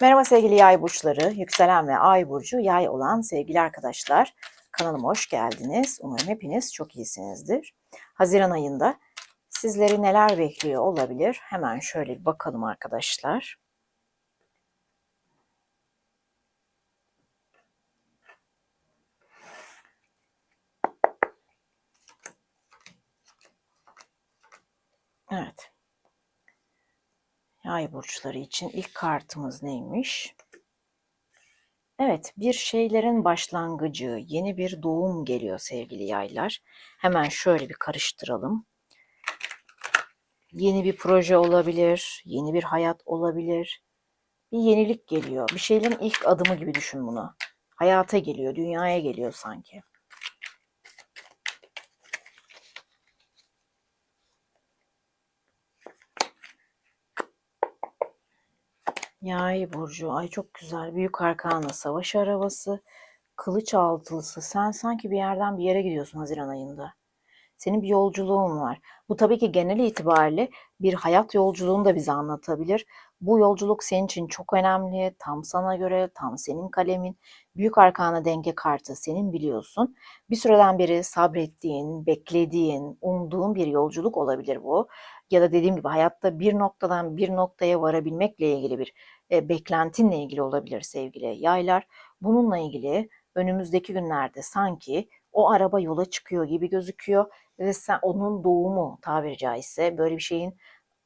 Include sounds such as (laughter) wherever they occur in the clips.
Merhaba sevgili yay burçları, yükselen ve ay burcu yay olan sevgili arkadaşlar. Kanalıma hoş geldiniz. Umarım hepiniz çok iyisinizdir. Haziran ayında sizleri neler bekliyor olabilir? Hemen şöyle bir bakalım arkadaşlar. Evet. Yay burçları için ilk kartımız neymiş? Evet, bir şeylerin başlangıcı, yeni bir doğum geliyor sevgili yaylar. Hemen şöyle bir karıştıralım. Yeni bir proje olabilir, yeni bir hayat olabilir. Bir yenilik geliyor. Bir şeylerin ilk adımı gibi düşün bunu. Hayata geliyor, dünyaya geliyor sanki. Yay burcu. Ay çok güzel. Büyük arkana savaş arabası. Kılıç altılısı. Sen sanki bir yerden bir yere gidiyorsun Haziran ayında. Senin bir yolculuğun var. Bu tabii ki genel itibariyle bir hayat yolculuğunu da bize anlatabilir. Bu yolculuk senin için çok önemli. Tam sana göre, tam senin kalemin. Büyük arkana denge kartı senin biliyorsun. Bir süreden beri sabrettiğin, beklediğin, umduğun bir yolculuk olabilir bu. Ya da dediğim gibi hayatta bir noktadan bir noktaya varabilmekle ilgili bir e, beklentinle ilgili olabilir sevgili yaylar. Bununla ilgili önümüzdeki günlerde sanki o araba yola çıkıyor gibi gözüküyor ve sen onun doğumu tabiri caizse böyle bir şeyin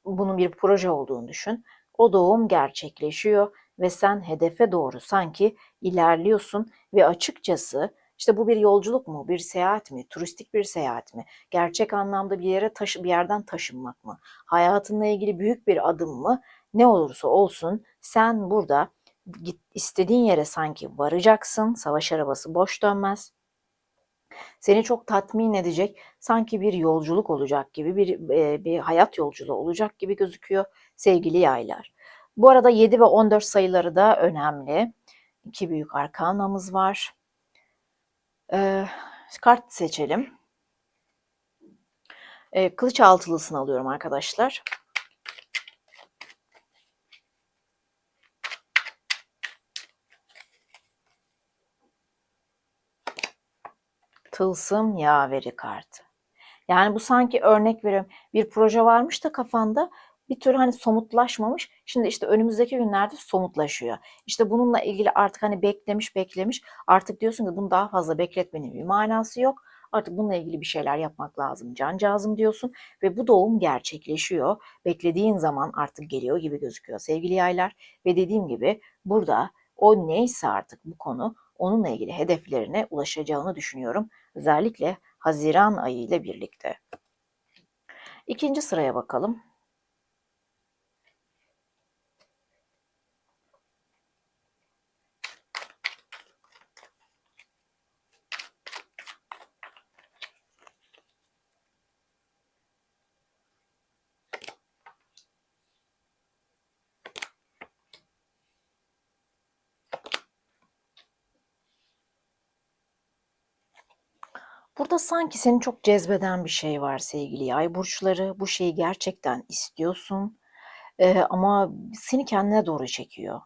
bunun bir proje olduğunu düşün. O doğum gerçekleşiyor ve sen hedefe doğru sanki ilerliyorsun ve açıkçası işte bu bir yolculuk mu, bir seyahat mi, turistik bir seyahat mi, gerçek anlamda bir yere taşı bir yerden taşınmak mı, hayatınla ilgili büyük bir adım mı? Ne olursa olsun sen burada git istediğin yere sanki varacaksın. Savaş arabası boş dönmez. Seni çok tatmin edecek sanki bir yolculuk olacak gibi bir e, bir hayat yolculuğu olacak gibi gözüküyor sevgili yaylar. Bu arada 7 ve 14 sayıları da önemli. İki büyük arkanamız var. Ee, kart seçelim. Ee, kılıç altılısını alıyorum arkadaşlar. Tılsım yaveri kartı. Yani bu sanki örnek veriyorum bir proje varmış da kafanda bir tür hani somutlaşmamış. Şimdi işte önümüzdeki günlerde somutlaşıyor. İşte bununla ilgili artık hani beklemiş beklemiş artık diyorsun ki bunu daha fazla bekletmenin bir manası yok. Artık bununla ilgili bir şeyler yapmak lazım cancağızım diyorsun ve bu doğum gerçekleşiyor. Beklediğin zaman artık geliyor gibi gözüküyor sevgili yaylar. Ve dediğim gibi burada o neyse artık bu konu onunla ilgili hedeflerine ulaşacağını düşünüyorum. Özellikle Haziran ayı ile birlikte. İkinci sıraya bakalım. Burada sanki seni çok cezbeden bir şey var sevgili yay burçları. Bu şeyi gerçekten istiyorsun eee, ama seni kendine doğru çekiyor.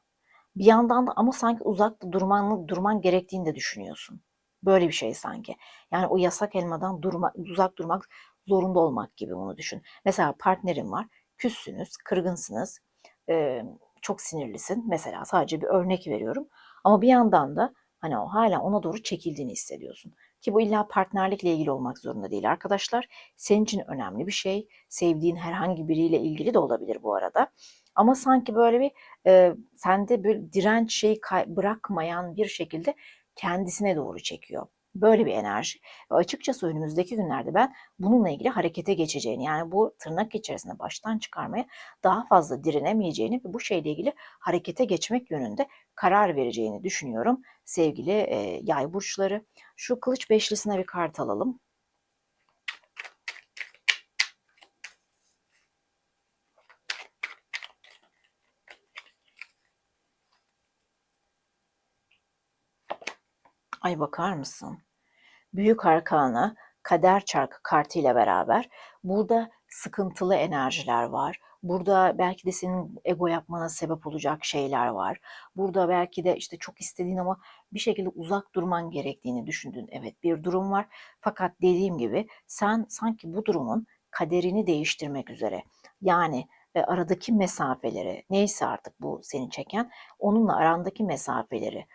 Bir yandan da ama sanki uzakta durman, durman gerektiğini de düşünüyorsun. Böyle bir şey sanki. Yani o yasak elmadan durma, uzak durmak zorunda olmak gibi bunu düşün. Mesela partnerin var, küssünüz, kırgınsınız, eee, çok sinirlisin. Mesela sadece bir örnek veriyorum. Ama bir yandan da hani o hala ona doğru çekildiğini hissediyorsun. Ki bu illa partnerlikle ilgili olmak zorunda değil arkadaşlar. Senin için önemli bir şey. Sevdiğin herhangi biriyle ilgili de olabilir bu arada. Ama sanki böyle bir e, sende böyle direnç şeyi bırakmayan bir şekilde kendisine doğru çekiyor. Böyle bir enerji. Ve açıkçası önümüzdeki günlerde ben bununla ilgili harekete geçeceğini yani bu tırnak içerisinde baştan çıkarmaya daha fazla direnemeyeceğini ve bu şeyle ilgili harekete geçmek yönünde karar vereceğini düşünüyorum sevgili e, yay burçları. Şu kılıç beşlisine bir kart alalım. Ay bakar mısın? Büyük arkana kader çarkı kartı ile beraber burada sıkıntılı enerjiler var. Burada belki de senin ego yapmana sebep olacak şeyler var. Burada belki de işte çok istediğin ama bir şekilde uzak durman gerektiğini düşündüğün evet bir durum var. Fakat dediğim gibi sen sanki bu durumun kaderini değiştirmek üzere yani e, aradaki mesafeleri neyse artık bu seni çeken onunla arandaki mesafeleri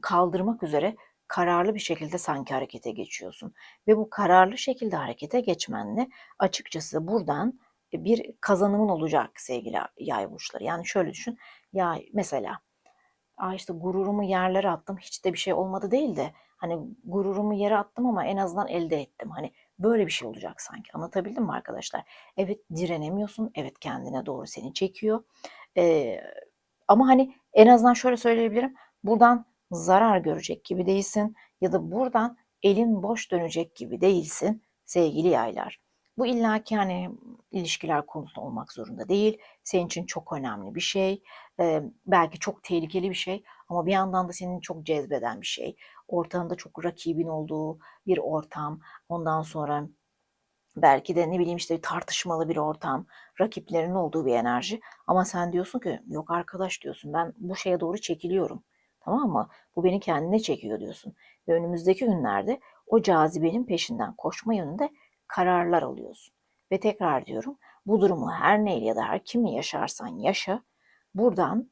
kaldırmak üzere kararlı bir şekilde sanki harekete geçiyorsun. Ve bu kararlı şekilde harekete geçmenle açıkçası buradan bir kazanımın olacak sevgili yay burçları. Yani şöyle düşün. Ya mesela Aa işte gururumu yerlere attım hiç de bir şey olmadı değil de hani gururumu yere attım ama en azından elde ettim. Hani böyle bir şey olacak sanki. Anlatabildim mi arkadaşlar? Evet direnemiyorsun. Evet kendine doğru seni çekiyor. Ee, ama hani en azından şöyle söyleyebilirim. Buradan zarar görecek gibi değilsin ya da buradan elin boş dönecek gibi değilsin sevgili yaylar. Bu illaki hani ilişkiler konusunda olmak zorunda değil. Senin için çok önemli bir şey. Ee, belki çok tehlikeli bir şey ama bir yandan da senin çok cezbeden bir şey. Ortamda çok rakibin olduğu bir ortam. Ondan sonra belki de ne bileyim işte tartışmalı bir ortam, rakiplerin olduğu bir enerji. Ama sen diyorsun ki yok arkadaş diyorsun ben bu şeye doğru çekiliyorum. Tamam mı? Bu beni kendine çekiyor diyorsun. Ve önümüzdeki günlerde o cazibenin peşinden koşma yönünde kararlar alıyorsun. Ve tekrar diyorum bu durumu her neyle ya da her kimle yaşarsan yaşa buradan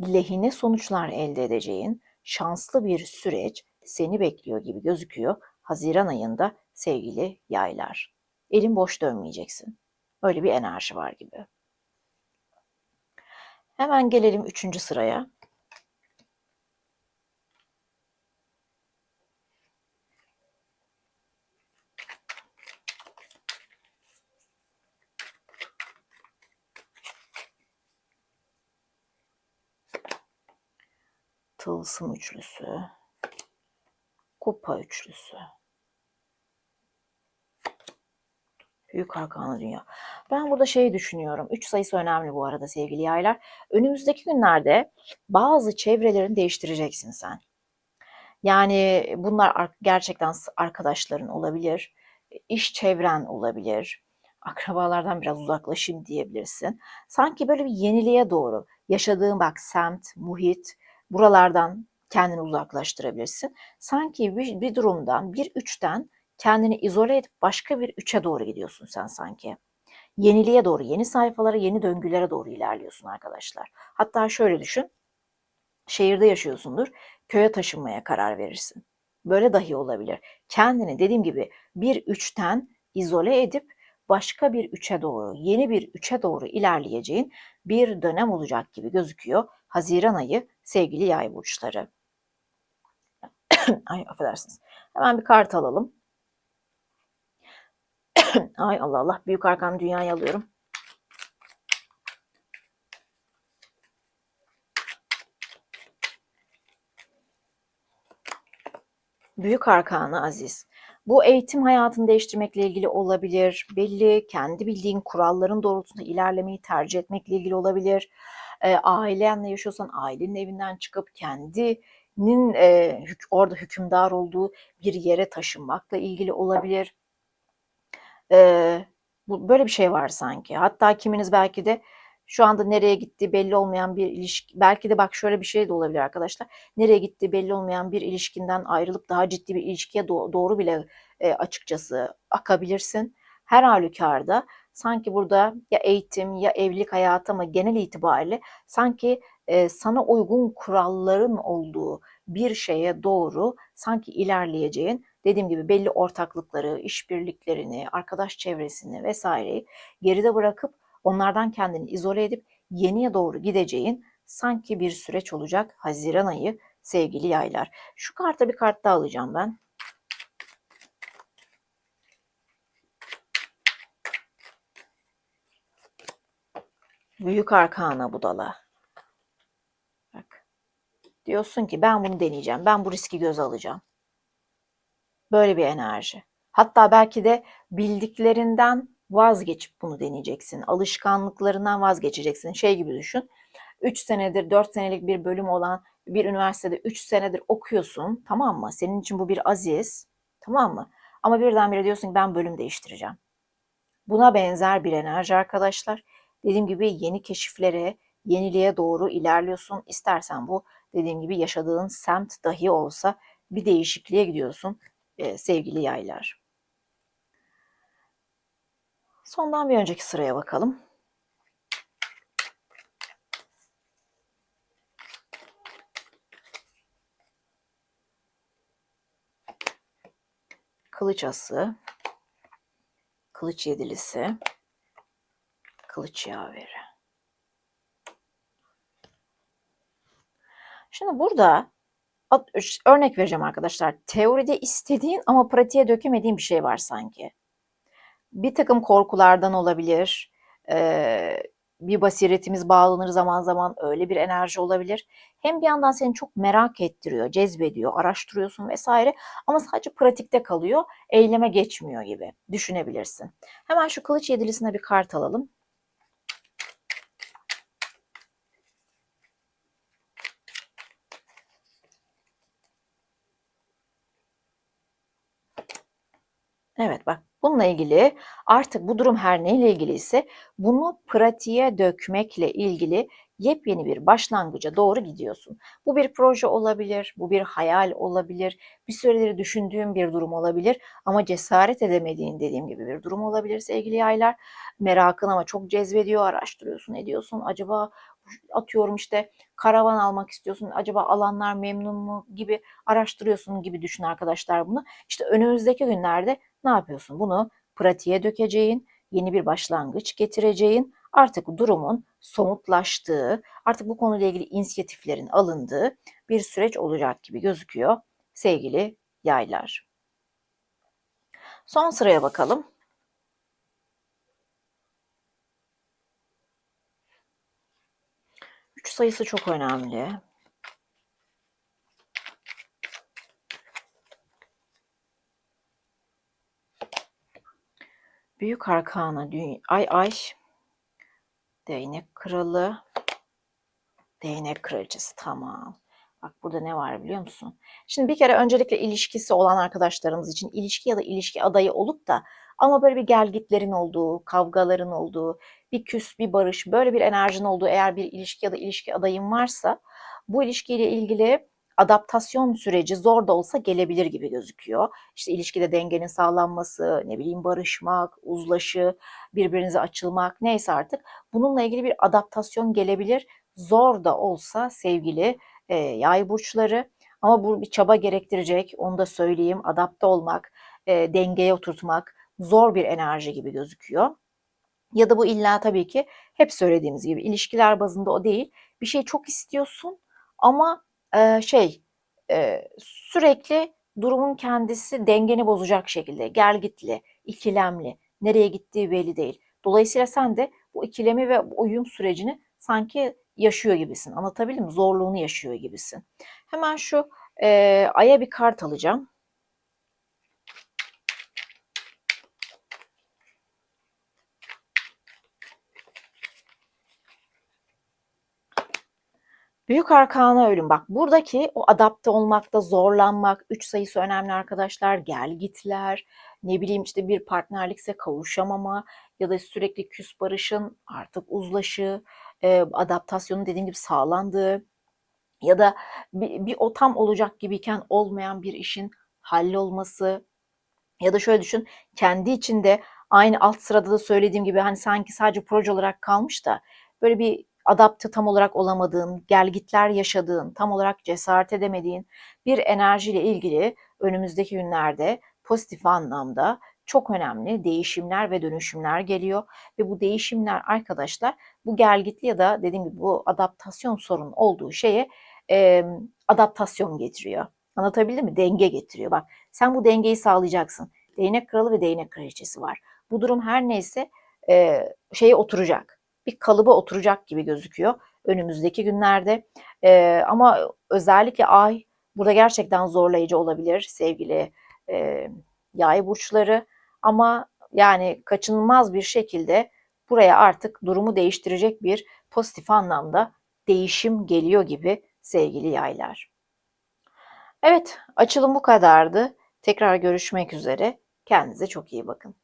lehine sonuçlar elde edeceğin şanslı bir süreç seni bekliyor gibi gözüküyor Haziran ayında sevgili yaylar. Elin boş dönmeyeceksin. Öyle bir enerji var gibi. Hemen gelelim üçüncü sıraya. Tılsım üçlüsü. Kupa üçlüsü. Büyük arkanı dünya. Ben burada şey düşünüyorum. Üç sayısı önemli bu arada sevgili yaylar. Önümüzdeki günlerde bazı çevrelerini değiştireceksin sen. Yani bunlar gerçekten arkadaşların olabilir, iş çevren olabilir, akrabalardan biraz uzaklaşayım diyebilirsin. Sanki böyle bir yeniliğe doğru yaşadığın bak semt, muhit, buralardan kendini uzaklaştırabilirsin. Sanki bir, bir durumdan, bir üçten kendini izole edip başka bir üçe doğru gidiyorsun sen sanki. Yeniliğe doğru, yeni sayfalara, yeni döngülere doğru ilerliyorsun arkadaşlar. Hatta şöyle düşün, şehirde yaşıyorsundur, köye taşınmaya karar verirsin. Böyle dahi olabilir. Kendini dediğim gibi bir üçten izole edip başka bir üçe doğru, yeni bir üçe doğru ilerleyeceğin bir dönem olacak gibi gözüküyor. Haziran ayı sevgili yay burçları. (coughs) Ay affedersiniz. Hemen bir kart alalım. (coughs) Ay Allah Allah. Büyük arkam dünyayı alıyorum. Büyük arkanı aziz. Bu eğitim hayatını değiştirmekle ilgili olabilir. Belli kendi bildiğin kuralların doğrultusunda ilerlemeyi tercih etmekle ilgili olabilir. E, ailenle yaşıyorsan ailenin evinden çıkıp kendinin e, hük, orada hükümdar olduğu bir yere taşınmakla ilgili olabilir. E, bu böyle bir şey var sanki. Hatta kiminiz belki de şu anda nereye gittiği belli olmayan bir ilişki, belki de bak şöyle bir şey de olabilir arkadaşlar. Nereye gittiği belli olmayan bir ilişkinden ayrılıp daha ciddi bir ilişkiye do- doğru bile e, açıkçası akabilirsin. Her halükarda sanki burada ya eğitim ya evlilik hayatı ama genel itibariyle sanki e, sana uygun kuralların olduğu bir şeye doğru sanki ilerleyeceğin dediğim gibi belli ortaklıkları, işbirliklerini, arkadaş çevresini vesaireyi geride bırakıp onlardan kendini izole edip yeniye doğru gideceğin sanki bir süreç olacak Haziran ayı sevgili yaylar. Şu karta bir kart daha alacağım ben. Büyük arkana budala. Bak. Diyorsun ki ben bunu deneyeceğim. Ben bu riski göz alacağım. Böyle bir enerji. Hatta belki de bildiklerinden vazgeçip bunu deneyeceksin. Alışkanlıklarından vazgeçeceksin. Şey gibi düşün. 3 senedir 4 senelik bir bölüm olan bir üniversitede 3 senedir okuyorsun. Tamam mı? Senin için bu bir aziz. Tamam mı? Ama birdenbire diyorsun ki ben bölüm değiştireceğim. Buna benzer bir enerji arkadaşlar. Dediğim gibi yeni keşiflere, yeniliğe doğru ilerliyorsun. İstersen bu dediğim gibi yaşadığın semt dahi olsa bir değişikliğe gidiyorsun e, sevgili yaylar. Sondan bir önceki sıraya bakalım. Kılıç ası, kılıç yedilisi, kılıç yaveri. Şimdi burada örnek vereceğim arkadaşlar. Teoride istediğin ama pratiğe dökemediğin bir şey var sanki. Bir takım korkulardan olabilir. Ee, bir basiretimiz bağlanır zaman zaman öyle bir enerji olabilir. Hem bir yandan seni çok merak ettiriyor, cezbediyor, araştırıyorsun vesaire ama sadece pratikte kalıyor, eyleme geçmiyor gibi düşünebilirsin. Hemen şu kılıç yedilisine bir kart alalım. Evet bak bununla ilgili artık bu durum her neyle ilgili ise bunu pratiğe dökmekle ilgili yepyeni bir başlangıca doğru gidiyorsun. Bu bir proje olabilir, bu bir hayal olabilir, bir süredir düşündüğün bir durum olabilir ama cesaret edemediğin dediğim gibi bir durum olabilir sevgili yaylar. Merakın ama çok cezbediyor, araştırıyorsun, ediyorsun. Acaba atıyorum işte karavan almak istiyorsun. Acaba alanlar memnun mu gibi araştırıyorsun gibi düşün arkadaşlar bunu. İşte önümüzdeki günlerde ne yapıyorsun? Bunu pratiğe dökeceğin, yeni bir başlangıç getireceğin, artık durumun somutlaştığı, artık bu konuyla ilgili inisiyatiflerin alındığı bir süreç olacak gibi gözüküyor sevgili yaylar. Son sıraya bakalım. Üç sayısı çok önemli. Büyük Arkana, Ay Ay, Değnek Kralı, Değnek Kraliçesi. Tamam. Bak burada ne var biliyor musun? Şimdi bir kere öncelikle ilişkisi olan arkadaşlarımız için ilişki ya da ilişki adayı olup da ama böyle bir gelgitlerin olduğu, kavgaların olduğu, bir küs, bir barış, böyle bir enerjinin olduğu eğer bir ilişki ya da ilişki adayın varsa bu ilişkiyle ilgili adaptasyon süreci zor da olsa gelebilir gibi gözüküyor. İşte ilişkide dengenin sağlanması, ne bileyim barışmak, uzlaşı, birbirinize açılmak neyse artık bununla ilgili bir adaptasyon gelebilir. Zor da olsa sevgili e, yay burçları ama bu bir çaba gerektirecek onu da söyleyeyim adapte olmak, e, dengeye oturtmak zor bir enerji gibi gözüküyor. Ya da bu illa tabii ki hep söylediğimiz gibi ilişkiler bazında o değil. Bir şey çok istiyorsun ama e, şey e, sürekli durumun kendisi dengeni bozacak şekilde gergitli, ikilemli, nereye gittiği belli değil. Dolayısıyla sen de bu ikilemi ve uyum sürecini sanki yaşıyor gibisin. Anlatabildim mi? Zorluğunu yaşıyor gibisin. Hemen şu e, aya bir kart alacağım. Büyük arkana ölüm. Bak buradaki o adapte olmakta zorlanmak, üç sayısı önemli arkadaşlar. Gel gitler, ne bileyim işte bir partnerlikse kavuşamama ya da sürekli küs barışın artık uzlaşı, e, adaptasyonun dediğim gibi sağlandığı ya da bir, bir o tam olacak gibiyken olmayan bir işin hallolması ya da şöyle düşün kendi içinde aynı alt sırada da söylediğim gibi hani sanki sadece proje olarak kalmış da böyle bir adapte tam olarak olamadığın, gelgitler yaşadığın, tam olarak cesaret edemediğin bir enerjiyle ilgili önümüzdeki günlerde pozitif anlamda çok önemli değişimler ve dönüşümler geliyor ve bu değişimler arkadaşlar bu gelgitli ya da dediğim gibi bu adaptasyon sorun olduğu şeye e, adaptasyon getiriyor. Anlatabildim mi? Denge getiriyor. Bak sen bu dengeyi sağlayacaksın. Değnek kralı ve değnek kraliçesi var. Bu durum her neyse e, şeye oturacak bir kalıba oturacak gibi gözüküyor önümüzdeki günlerde. E, ama özellikle ay burada gerçekten zorlayıcı olabilir sevgili e, yay burçları. Ama yani kaçınılmaz bir şekilde buraya artık durumu değiştirecek bir pozitif anlamda değişim geliyor gibi sevgili yaylar. Evet açılım bu kadardı. Tekrar görüşmek üzere. Kendinize çok iyi bakın.